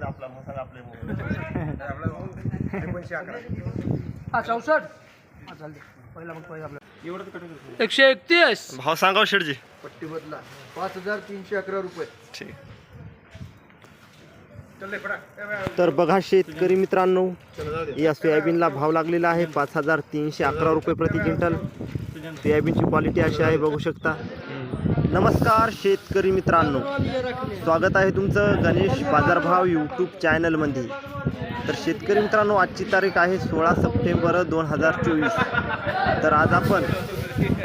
आपला मग सांगा आपले एकोणीसशे अकरा. हा चौसष्ट. हा चालते पहिला मग पहिला आपला. एकशे एकतीस. भाव सांगा हो शेठजी. पट्टी बदला. पाच हजार तीनशे अकरा रुपये. ठीक. तर बघा शेतकरी मित्रांनो या सोयाबीनला भाव लागलेला आहे पाच हजार तीनशे अकरा रुपये प्रति क्विंटल. सोयाबीनची क्वालिटी अशी आहे बघू शकता. नमस्कार शेतकरी मित्रांनो. स्वागत आहे तुमचं गणेश बाजारभाव यूट्यूब चॅनलमध्ये. तर शेतकरी मित्रांनो आजची तारीख आहे सोळा सप्टेंबर दोन हजार चोवीस. तर आज आपण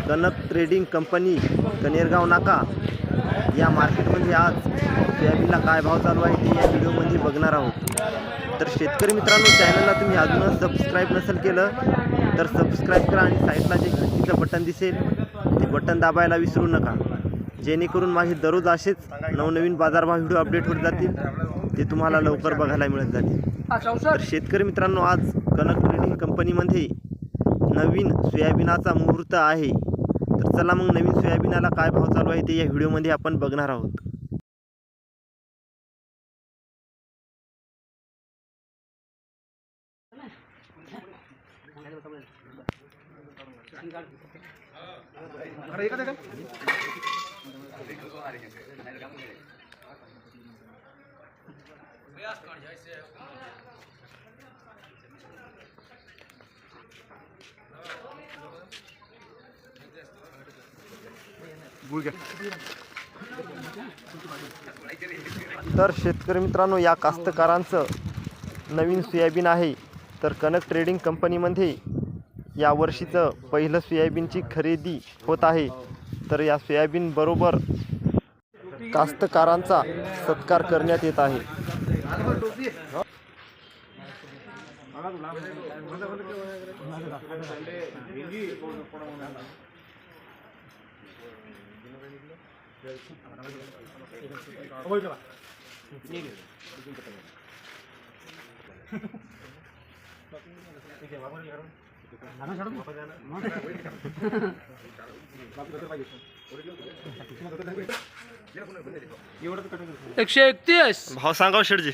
कनक ट्रेडिंग कंपनी कनेरगाव नाका या मार्केटमध्ये आज सोयाबीनला काय भाव चालू आहे ते या व्हिडिओमध्ये बघणार आहोत. तर शेतकरी मित्रांनो चॅनलला तुम्ही अजूनच सबस्क्राईब नसेल केलं तर सबस्क्राईब करा आणि साईडला जे घंटीचं बटन दिसेल ते बटन दाबायला विसरू नका. जेणेकरून माझे दररोज असेच नवनवीन बाजारभाव व्हिडिओ अपडेट होत जातील ते तुम्हाला लवकर बघायला मिळत जातील. तर शेतकरी मित्रांनो आज कनक ट्रेडिंग कंपनीमध्ये नवीन सोयाबीनाचा मुहूर्त आहे. तर चला मग नवीन सोयाबीनाला काय भाव चालू आहे ते या व्हिडिओमध्ये आपण बघणार आहोत. तर शेतकरी मित्रांनो या कास्तकारांचं नवीन सोयाबीन आहे. तर कनक ट्रेडिंग कंपनीमध्ये या वर्षीचं पहिलं सोयाबीनची खरेदी होत आहे. तर या सोयाबीन बरोबर कास्तकारांचा सत्कार करण्यात येत आहे. एकशे एकतीस. भाव सांगा हो शेठजी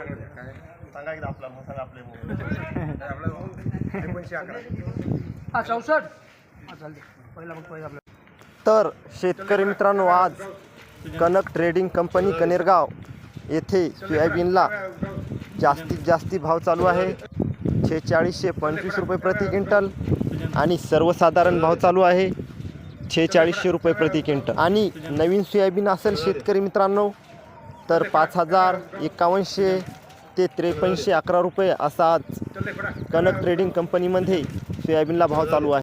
सांगा एकदा आपला मग सांगा आपले एकोणीसशे अकरा हा चौसष्ट. चालते पहिला मग पहिला आपला. तर शेतकरी मित्रांनो आज कनक ट्रेडिंग कंपनी कनेरगाव येथे सोयाबीनला जास्तीत जास्ती भाव चालू आहे. छेचाळीसशे पंचवीस रुपये प्रति क्विंटल आणि सर्वसाधारण भाव चालू आहे. छेचाळीसशे रुपये प्रति क्विंटल. आणि नवीन सोयाबीन असेल शेतकरी मित्रांनो तर पाच हजार एकावन्नशे ते त्रेपन्नशे अकरा रुपये असा आज कनक ट्रेडिंग कंपनीमध्ये सोयाबीनला भाव चालू आहे.